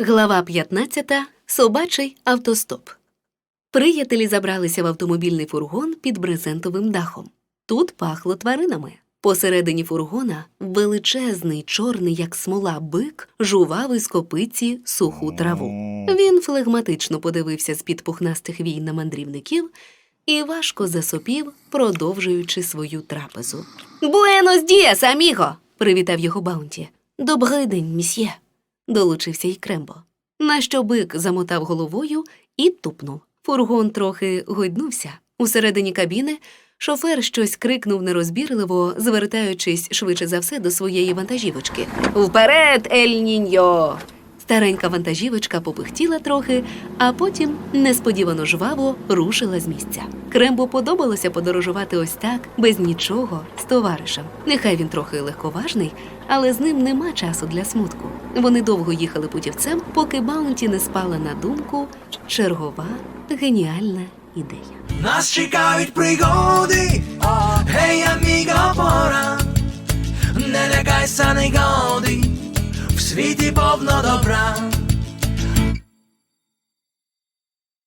Глава 15. Собачий автостоп. Приятелі забралися в автомобільний фургон під брезентовим дахом. Тут пахло тваринами. Посередині фургона величезний, чорний, як смола, бик жував із копиці суху траву. Він флегматично подивився з-під пухнастих вій на мандрівників і важко засопів, продовжуючи свою трапезу. Буенос діас, аміго! привітав його Баунті. Добрий день, місьє, долучився й Крембо. На що бик замотав головою і тупнув. Фургон трохи гойднувся. Усередині кабіни шофер щось крикнув нерозбірливо, звертаючись швидше за все до своєї вантажівочки. Вперед, Ель Ніньо! Старенька вантажівочка попихтіла трохи, а потім несподівано жваво рушила з місця. Крембо подобалося подорожувати ось так, без нічого, з товаришем. Нехай він трохи легковажний, але з ним нема часу для смутку. Вони довго їхали путівцем, поки Баунті не спала на думку чергова геніальна ідея. Нас чекають пригоди, гей, аміго, пора, не лякайся в світі повно добра,